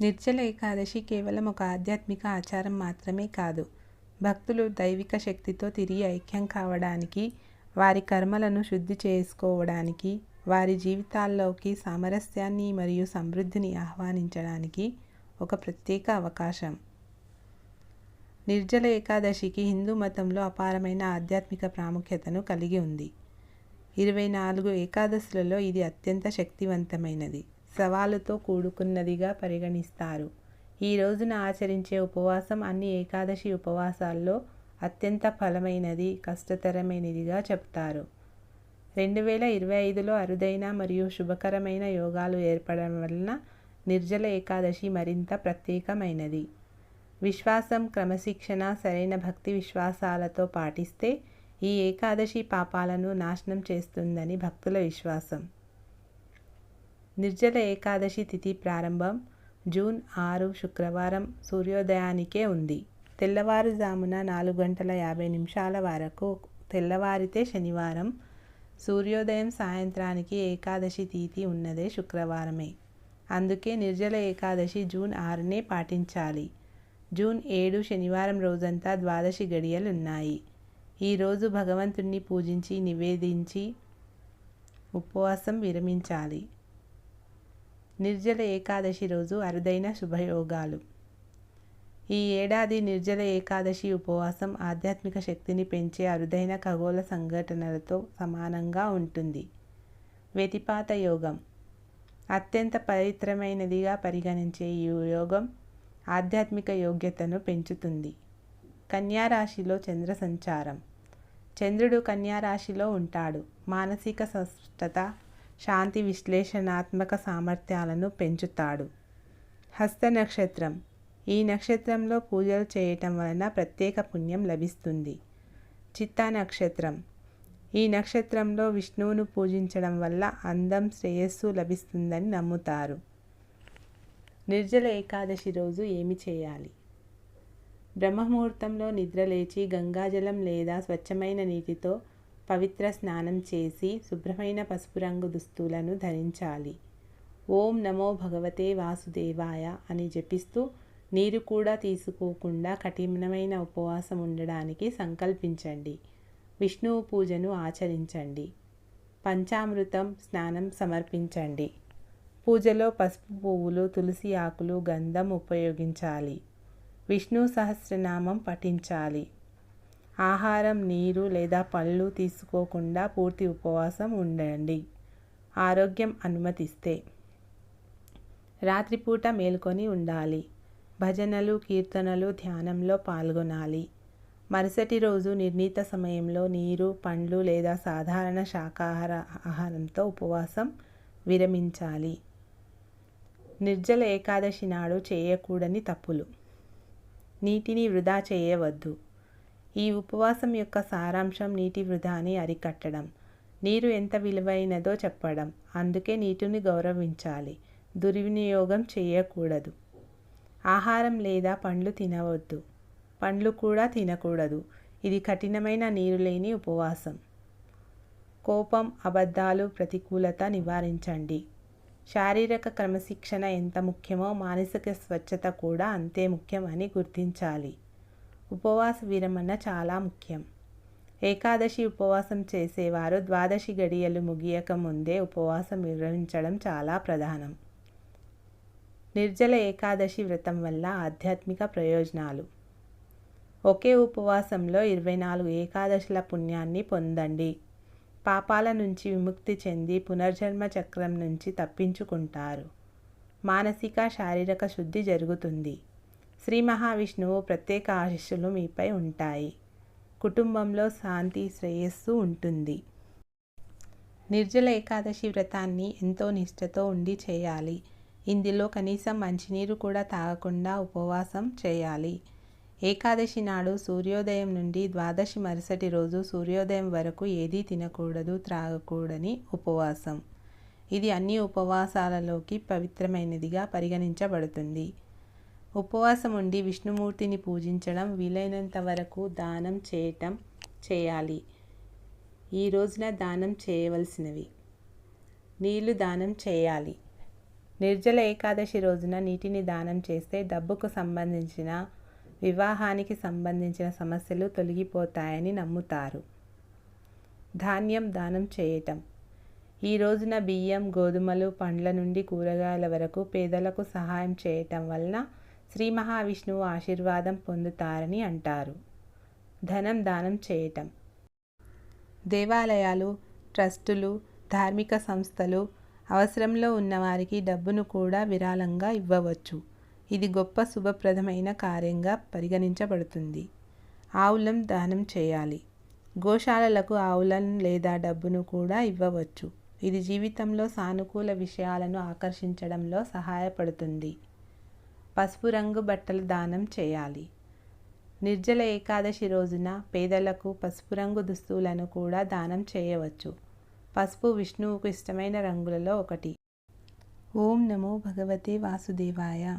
నిర్జల ఏకాదశి కేవలం ఒక ఆధ్యాత్మిక ఆచారం మాత్రమే కాదు. భక్తులు దైవిక శక్తితో తిరిగి ఐక్యం కావడానికి వారి కర్మలను శుద్ధి చేసుకోవడానికి వారి జీవితాల్లోకి సామరస్యాన్ని మరియు సమృద్ధిని ఆహ్వానించడానికి ఒక ప్రత్యేక అవకాశం. నిర్జల ఏకాదశికి హిందూ మతంలో అపారమైన ఆధ్యాత్మిక ప్రాముఖ్యతను కలిగి ఉంది. ఇరవై నాలుగు ఏకాదశులలో ఇది అత్యంత శక్తివంతమైనది. సవాలుతో కూడుకున్నదిగా పరిగణిస్తారు. ఈ రోజున ఆచరించే ఉపవాసం అన్ని ఏకాదశి ఉపవాసాల్లో అత్యంత ఫలమైనది కష్టతరమైనదిగా చెప్తారు. రెండు వేల ఇరవై ఐదులో అరుదైన మరియు శుభకరమైన యోగాలు ఏర్పడడం వలన నిర్జల ఏకాదశి మరింత ప్రత్యేకమైనది. విశ్వాసం క్రమశిక్షణ సరైన భక్తి విశ్వాసాలతో పాటిస్తే ఈ ఏకాదశి పాపాలను నాశనం చేస్తుందని భక్తుల విశ్వాసం. నిర్జల ఏకాదశి తిథి ప్రారంభం జూన్ ఆరు శుక్రవారం సూర్యోదయానికే ఉంది. తెల్లవారుజామున నాలుగు గంటల యాభై నిమిషాల వరకు తెల్లవారితే శనివారం సూర్యోదయం సాయంత్రానికి ఏకాదశి తిథి ఉన్నదే శుక్రవారమే. అందుకే నిర్జల ఏకాదశి జూన్ ఆరునే పాటించాలి. జూన్ ఏడు శనివారం రోజంతా ద్వాదశి గడియలు ఉన్నాయి ఈరోజు భగవంతుణ్ణి పూజించి నివేదించి ఉపవాసం విరమించాలి. నిర్జల ఏకాదశి రోజు అరుదైన శుభయోగాలు. ఈ ఏడాది నిర్జల ఏకాదశి ఉపవాసం ఆధ్యాత్మిక శక్తిని పెంచే అరుదైన ఖగోళ సంఘటనలతో సమానంగా ఉంటుంది. వ్యతిపాత యోగం. అత్యంత పవిత్రమైనదిగా పరిగణించే ఈ యోగం ఆధ్యాత్మిక యోగ్యతను పెంచుతుంది. కన్యారాశిలో చంద్ర సంచారం. చంద్రుడు కన్యారాశిలో ఉంటాడు. మానసిక స్పష్టత శాంతి విశ్లేషణాత్మక సామర్థ్యాలను పెంచుతాడు. హస్త నక్షత్రం. ఈ నక్షత్రంలో పూజలు చేయటం వలన ప్రత్యేక పుణ్యం లభిస్తుంది. చిత్తా నక్షత్రం. ఈ నక్షత్రంలో విష్ణువును పూజించడం వల్ల అందం శ్రేయస్సు లభిస్తుందని నమ్ముతారు. నిర్జల ఏకాదశి రోజు ఏమి చేయాలి? బ్రహ్మముహూర్తంలో నిద్రలేచి గంగాజలం లేదా స్వచ్ఛమైన నీటితో పవిత్ర స్నానం చేసి శుభ్రమైన పసుపు రంగు దుస్తులను ధరించాలి. ఓం నమో భగవతే వాసుదేవాయ అని జపిస్తూ నీరు కూడా తీసుకోకుండా కఠినమైన ఉపవాసం ఉండడానికి సంకల్పించండి. విష్ణువు పూజను ఆచరించండి. పంచామృతం స్నానం సమర్పించండి. పూజలో పసుపు పువ్వులు తులసి ఆకులు గంధం ఉపయోగించాలి. విష్ణు సహస్రనామం పఠించాలి. ఆహారం నీరు లేదా పళ్ళు తీసుకోకుండా పూర్తి ఉపవాసం ఉండండి. ఆరోగ్యం అనుమతిస్తే. రాత్రిపూట మేల్కొని ఉండాలి. భజనలు కీర్తనలు ధ్యానంలో పాల్గొనాలి. మరుసటి రోజు నిర్ణీత సమయంలో నీరు పండ్లు లేదా సాధారణ శాకాహార ఆహారంతో ఉపవాసం విరమించాలి. నిర్జల ఏకాదశి నాడు చేయకూడని తప్పులు. నీటిని వృధా చేయవద్దు. ఈ ఉపవాసం యొక్క సారాంశం నీటి వృధాని అరికట్టడం. నీరు ఎంత విలువైనదో చెప్పడం. అందుకే నీటిని గౌరవించాలి. దుర్వినియోగం చేయకూడదు. ఆహారం లేదా పండ్లు తినవద్దు. పండ్లు కూడా తినకూడదు. ఇది కఠినమైన నీరు లేని ఉపవాసం. కోపం అబద్ధాలు ప్రతికూలత నివారించండి. శారీరక క్రమశిక్షణ ఎంత ముఖ్యమో మానసిక స్వచ్ఛత కూడా అంతే ముఖ్యం అని గుర్తించాలి. ఉపవాస విరమణ చాలా ముఖ్యం. ఏకాదశి ఉపవాసం చేసేవారు ద్వాదశి గడియలు ముగియక ముందే ఉపవాసం నిర్వహించడం చాలా ప్రధానం. నిర్జల ఏకాదశి వ్రతం వల్ల ఆధ్యాత్మిక ప్రయోజనాలు. ఒకే ఉపవాసంలో ఇరవై నాలుగు ఏకాదశుల పుణ్యాన్ని పొందండి. పాపాల నుంచి విముక్తి చెంది పునర్జన్మ చక్రం నుంచి తప్పించుకుంటారు. మానసిక శారీరక శుద్ధి జరుగుతుంది. శ్రీ మహావిష్ణువు ప్రత్యేక ఆశీస్సులు మీపై ఉంటాయి. కుటుంబంలో శాంతి శ్రేయస్సు ఉంటుంది. నిర్జల ఏకాదశి వ్రతాన్ని ఎంతో నిష్ఠతో ఉండి చేయాలి. ఇందులో కనీసం మంచినీరు కూడా తాగకుండా ఉపవాసం చేయాలి. ఏకాదశి నాడు సూర్యోదయం నుండి ద్వాదశి మరుసటి రోజు సూర్యోదయం వరకు ఏదీ తినకూడదు త్రాగకూడని ఉపవాసం. ఇది అన్ని ఉపవాసాలలోకి పవిత్రమైనదిగా పరిగణించబడుతుంది. ఉపవాసం ఉండి విష్ణుమూర్తిని పూజించడం వీలైనంత వరకు దానం చేయటం చేయాలి. ఈ రోజున దానం చేయవలసినవి. నీళ్ళు దానం చేయాలి. నిర్జల ఏకాదశి రోజున నీటిని దానం చేస్తే డబ్బుకు సంబంధించిన వివాహానికి సంబంధించిన సమస్యలు తొలగిపోతాయని నమ్ముతారు. ధాన్యం దానం చేయటం. ఈ రోజున బియ్యం గోధుమలు పండ్ల నుండి కూరగాయల వరకు పేదలకు సహాయం చేయటం వలన శ్రీ మహావిష్ణువు ఆశీర్వాదం పొందుతారని అంటారు. ధనం దానం చేయటం. దేవాలయాలు ట్రస్టులు ధార్మిక సంస్థలు అవసరంలో ఉన్నవారికి డబ్బును కూడా విరాళంగా ఇవ్వవచ్చు. ఇది గొప్ప శుభప్రదమైన కార్యంగా పరిగణించబడుతుంది. ఆవులం దానం చేయాలి. గోశాలలకు ఆవులను లేదా డబ్బును కూడా ఇవ్వవచ్చు. ఇది జీవితంలో సానుకూల విషయాలను ఆకర్షించడంలో సహాయపడుతుంది. పసుపు రంగు బట్టలు దానం చేయాలి. నిర్జల ఏకాదశి రోజున పేదలకు పసుపు రంగు దుస్తువులను కూడా దానం చేయవచ్చు. పసుపు విష్ణువుకు ఇష్టమైన రంగులలో ఒకటి. ఓం నమో భగవతే వాసుదేవాయ.